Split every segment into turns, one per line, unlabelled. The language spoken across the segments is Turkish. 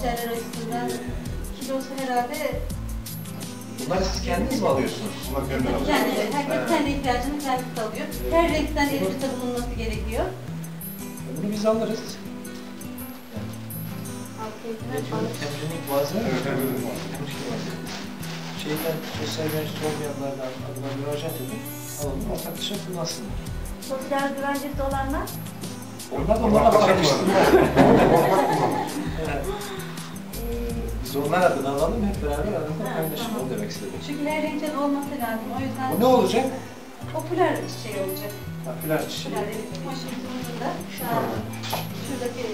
kursiyerler açısından kilosu herhalde
Bunları siz kendiniz mi alıyorsunuz?
Bunlar kendine alıyor.
kendi, herkes kendi ihtiyacını kendisi alıyor. Her renkten elbise bulunması gerekiyor.
Bunu biz alırız. Temkinlik bazen
Evet.
Şeyden, sosyal güvenlik olmayanlardan adına müracaat edin. Alalım, ortaklaşa kullansınlar.
Sosyal güvencesi olanlar
Onlar da. Evet.
eee,
Biz onlar adına alalım, hep beraber aramızda paylaşalım. Onu demek istedim.
Çünkü her renkten olması lazım. O yüzden
Bu ne olacak?
popüler şey olacak.
Popüler çiçeği.
Popüler evet. Kumaşın sonunda şu an şuradaki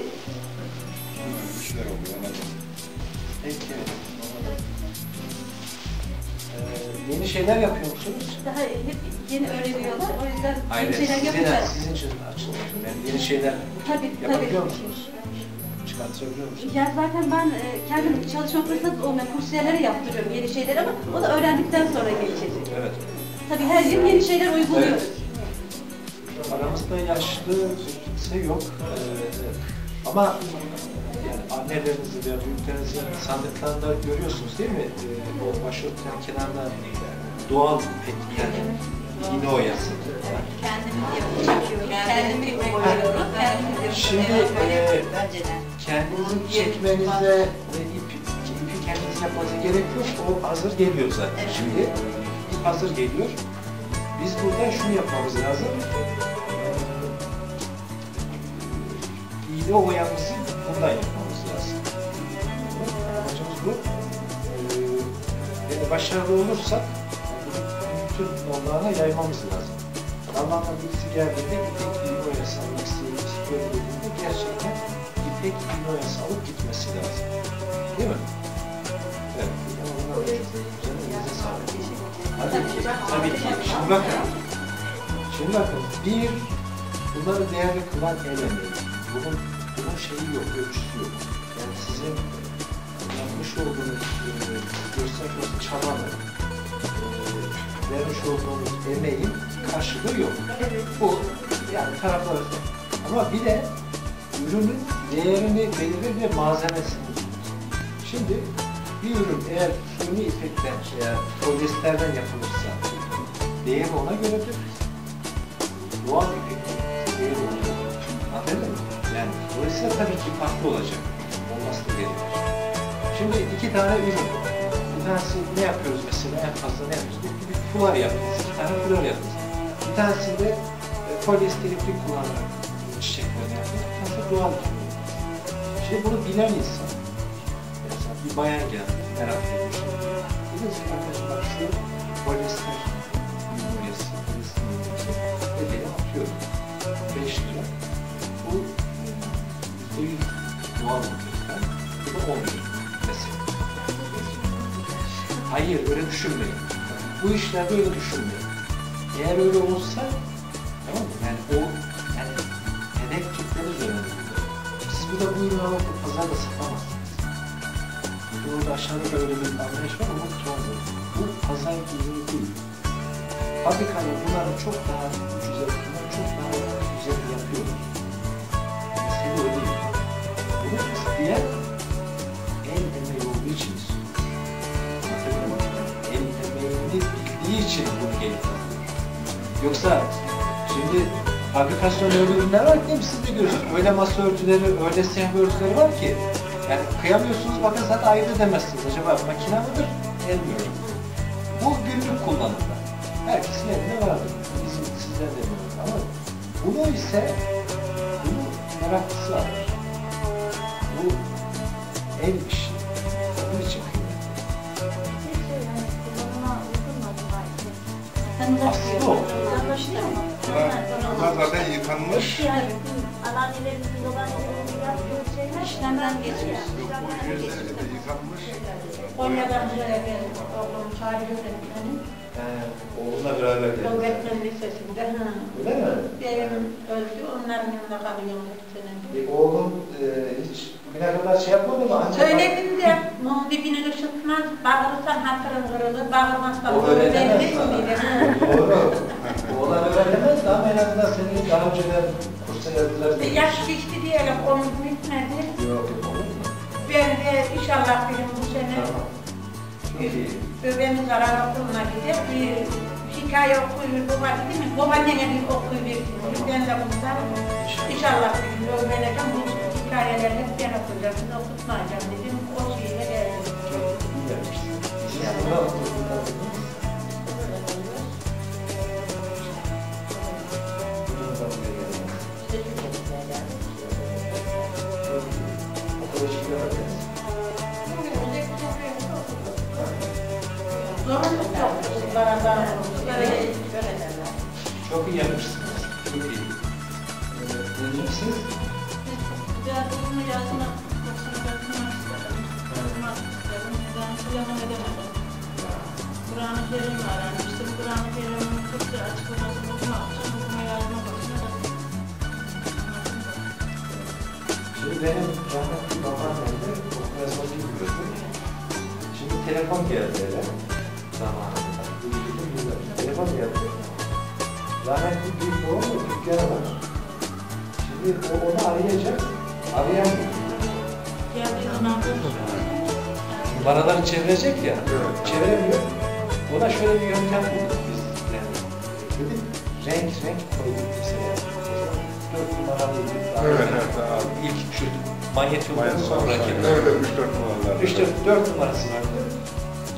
İşler oluyor. anladım.
Peki. Ee, yeni şeyler yapıyor musunuz?
daha hep yeni öğreniyorlar. O yüzden
Hayır,
yeni şeyler yapacağız.
sizin için açılıyor. Yani yeni şeyler
Tabii
yapabiliyor
tabii.
musunuz? Çıkartabiliyor musunuz?
Ya zaten ben e, kendim çalışma fırsatı olmayan kursiyerlere yaptırıyorum yeni şeyler ama o da öğrendikten sonra gelişecek.
Evet.
Tabii her yıl yeni şeyler uyguluyoruz.
Aramızda yaşlı kimse yok. Ee, ama yani annelerinizi veya büyüklerinizin sandıklarında görüyorsunuz değil mi? Ee, o başörtülerin kenarında doğal ipekten iğne oyası.
Kendim yapıyorum. Kendim uyguluyorum. Kendim yapıyorum.
Şimdi e, kendinizi çekmenize ve ip, ipi kendiniz yapmanıza gerek yok. O hazır geliyor zaten. Şimdi ip hazır geliyor. Biz burada şunu yapmamız lazım. Ee, İğne yapmamız lazım. Amacımız bu. Ee, yani başarılı olursak bütün onlara yaymamız lazım. Allah'tan birisi geldiğinde ipek iğne oyası almak istiyor dediğinde gerçekten ipek iğne oyası alıp gitmesi lazım. Değil mi? Evet. Canınıza sağlık. Tabii ki, tabii ki. Şimdi bakın. Şimdi bakın. Bir, bunları değerli kılan el emeği. Bunun, bunun şeyi yok, ölçüsü yok. Yani sizin yapmış olduğunuz e, görsel çabanın, e, vermiş olduğunuz emeğin karşılığı yok. Bu yani tarafları. Ama bir de ürünün değerini belirlir ve malzemesini. Şimdi bir ürün eğer suni ipekten veya polyesterden yapılırsa değeri ona göredir. Doğal ipekten değeri ona göredir. Anladın mı? Yani dolayısıyla tabii ki farklı olacak. Olması gerekir. Şimdi iki tane ürün. Bir tanesi ne yapıyoruz mesela? En fazla ne yapıyoruz? Bir, bir fular yapıyoruz. İki tane fular yapıyoruz. Bir tanesinde e, polyester iplik kullanarak çiçekler yapıyoruz. Bir tanesi doğal iplik. Şimdi bunu bilen insan, mesela bir bayan geldi, merak etmiş. Dedim ki arkadaşım bak şu polyester ürünüyesi, bedeli atıyorum. 5 lira. Bu değil doğal iplikten. Bu da 10 lira Hayır, öyle düşünmeyin. Bu işler böyle düşünmeyin. Eğer öyle olsa, tamam mı? Yani o, yani hedef kitleniz önemli. Siz burada bu ürünü alıp pazarda satamazsınız. Burada aşağıda da öyle bir anlayış var ama tutmaz. Bu pazar ürünü değil. Fabrikalar bunları çok daha ucuza, bunları çok daha güzel yapıyor. Mesele o değil. Bunu isteyen Yoksa şimdi fabrikasyon öyle ürünler var ki siz de görüyorsunuz. Öyle masa örtüleri, öyle sehpa örtüleri var ki yani kıyamıyorsunuz bakın zaten ayırt edemezsiniz. Acaba makine midir, el? Bu günlük kullanımda. Herkesin elinde vardır. Bizim sizden de var. Ama bunu ise bunu meraklısı alır. Bu el işi. Aslında o.
Bunlar, zaten yıkanmış.
Anneannelerimizin, babaannelerimizin yaptığı şeyler
İşlemden geçmiş.
Yok yıkanmış.
Konya'dan buraya geldim. Oğlum Şahin Öğretmen'in
Ee, oğlunla beraber geldi.
Öğretmen Lisesi'nde. Ha.
Öyle mi?
Benim öldü, onların yanında kalıyorum.
E, oğlum e, hiç bugüne kadar şey yapmadı mı? Anne,
Söyledim de, mum dibine ışıtmaz, bağırırsan hatırın kırılır, bağırmazsan
O sana.
Ha.
Doğru. Oğlan öğrenemez de ama en azından seni daha önceden kursa yazdılar.
Yaş geçti diyelim, onun bitmedi.
Yok yok?
Ben de inşallah benim bu sene. Öbemiz var anaokuluna gidip bir hikaye okuyuyor. Baba dedi mi? Babaannene bir okuyuyor. Ben de bundan inşallah bir gün öğreneceğim. Bu hikayeleri hep ben okuyacağım. Size okutmayacağım dedim. O şeyle
yapmışsın.
Derler.
Çok iyi yapmışsınız. Benim rahmetli babaannem de okuma yazmayı bilmiyordu. Şimdi telefon geldi eve. Zamanında. Bu yılın yıllar. Telefon geldi. Rahmetli bir babam da dükkanı var. Şimdi o onu arayacak. Arayamıyor.
geldiği zaman
Numaraları çevirecek ya. Çeviremiyor. Ona şöyle bir yöntem bulduk biz. Yani dedik renk renk koyduk
Evet, evet, abi.
İlk şu manyet
Bayağı
sonraki.
Öyle 3-4 numaralar.
İşte dört numarası vardı.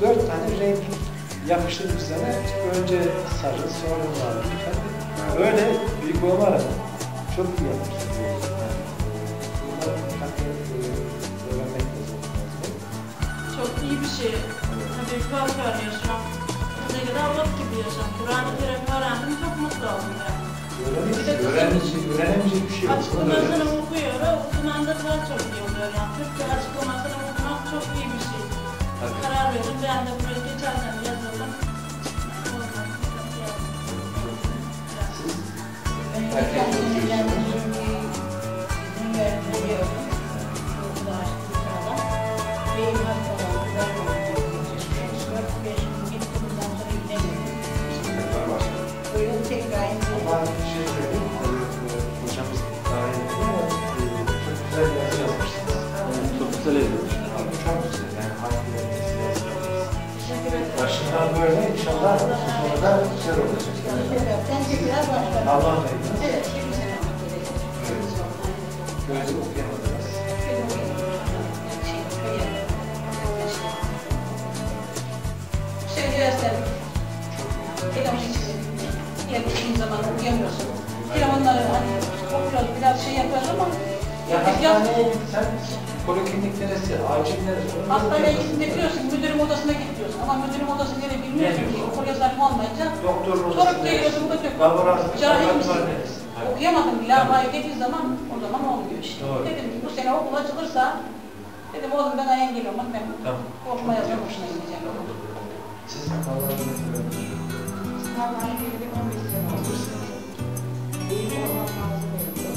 Dört tane renk yapıştırdık sana. Önce sarı, sonra mavi. Öyle büyük babamı aradım. Çok iyi lazım.
çok iyi bir şey. Tabii yukarı yaşam. Ne kadar bot gibi yaşam. Kur'an-ı Kerim öğrendim çok mutlu oldum yani.
Öğrenemeyecek, öğrenemeyecek, öğrenemeyecek bir şey yok.
Açıklamasını okuyor, okumandı daha çok iyi oluyor. Yani Türkçe açıklamasını okumak çok iyi bir şey.
Tabii.
Karar verdim, ben de buraya
böyle inşallah sonra da güzel olacak. Yani Hastaneye bilmiyorsun.
gittiğinde diyorsun müdürüm odasına git diyorsun ama müdürüm odası nereye bilmiyorsun ki. Okul yazarım olmayınca sorup geliyorsun bu.
Laboratuvar
Cahil misin? Okuyamadım bile ama dediği zaman o zaman olmuyor işte. Dedim bu sene okul açılırsa dedim oğlum ben ayağın geliyorum bak ben
Tamam.
okuma yazma boşuna gideceğim.
Siz Allah'ın izniyle.
Vallahi bir 15 sene oldu. İyi olmam lazım benim.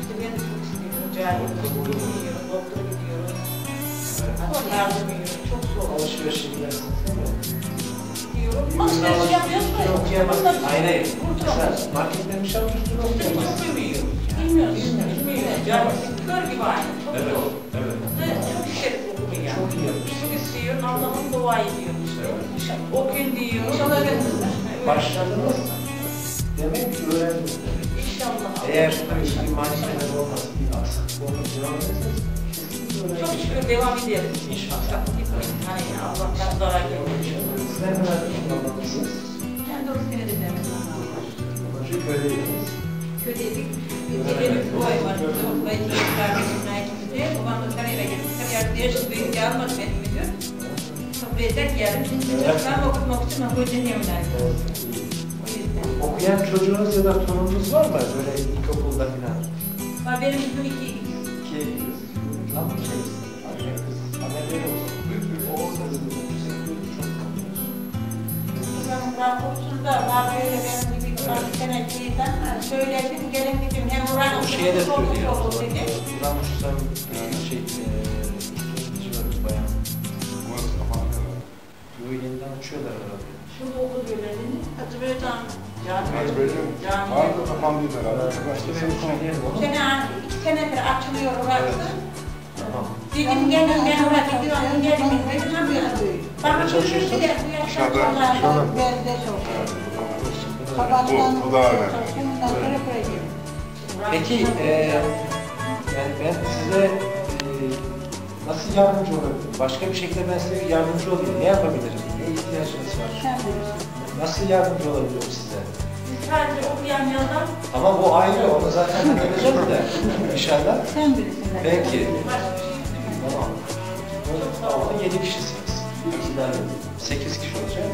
İşte ben de çok istiyorum. Cahil yardım yiyorum. Çok zor.
Değil mi?
Gidiyorum.
Alışveriş yapıyoruz da
Okuyamazsın. Hayır hayır. Mesela marketten bir şey almışsın okuyamazsın.
Okumuyor.
Bilmiyoruz.
Bilmiyor. Cahil kör gibi aynı. Çok
Evet,
zor.
evet.
Ve çok okumayı.
Çok iyi yapmışsın.
Çok istiyorum. Allah'ım dua ediyorum işte. Okuyun diyorum.
İnşallah öğrenirler.
Başladınız. Demek ki öğrendiniz.
İnşallah.
Eğer bir maniseler olmasın, bir aksaklık olmasın,
Çok şükür devam ederiz.
İnşallah.
Hani Allah'tan zarar gelmiş.
Siz ne kadar kullanmalısınız?
Kendi orası denediklerimiz.
Çünkü köydeydiniz.
Köydeydik. Gece bir boy var. Belki kardeşimle ikimizde. Babam da kariyere gittik. Kariyerde yaşlı büyük gelmez benim müdür. Kabul eder geldim. Şimdi çocuklarımı okutmak için ben. O yüzden.
Okuyan çocuğunuz ya da torununuz var mı? Böyle ilkokulda falan.
Var benim bizim iki
Ki tam şey, kız, haberleri olsun. O olsa da bu yüksek bir çok kalıyoruz.
Ben kursunda var böyle benim gibi bir sene giyden söyledim gelin dedim hem Kur'an
O şeye de söylüyor.
olur dedi.
Ramus'tan şey, uçuyorlar bayan. Yo yeniden uçuyorlar herhalde.
Şurada okul görevini Hacı Beycan
Hadi
cami.
böyle
Cami.
harika kapandıydı herhalde.
Sene iki senedir açılıyor orası. Dedim gelin ben oraya gidiyorum, gelin dedim tabii. Bana çalışıyorsun.
Aşağıda, aşağıda.
Belde çalışıyorum.
Bu, bu da
buraya geliyorum.
Peki e, yani ben size e, nasıl yardımcı olabilirim? Başka bir şekilde ben size bir yardımcı olayım. Ne yapabilirim? Ne ihtiyacınız var? Nasıl yardımcı olabilirim size?
Sadece okuyan yoldan
Ama bu ayrı, onu zaten halledeceğiz de inşallah.
Sen bilirsin.
Belki. Yedi kişisiniz. Sekiz kişi olacak.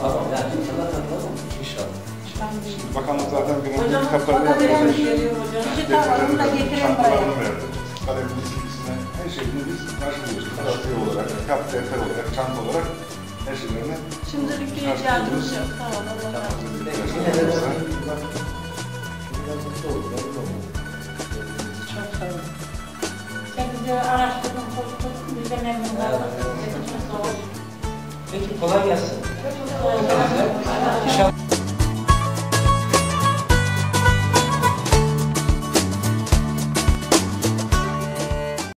Tamam, yani inşallah tanıtalım. İnşallah.
Şimdi bakanlık zaten günümüzde
Hocam,
kitaplarını yapacak.
Kitabını da getirin
verdi. Kalemini, silgisine, her şeyini biz karşılıyoruz. Kırtasiye olarak, kap defter olarak, çanta olarak her şeylerini
Şimdilik bir ihtiyacımız yok. Tamam, Allah razı olsun.
Sağ ol.
Peki kolay gelsin. İnşallah.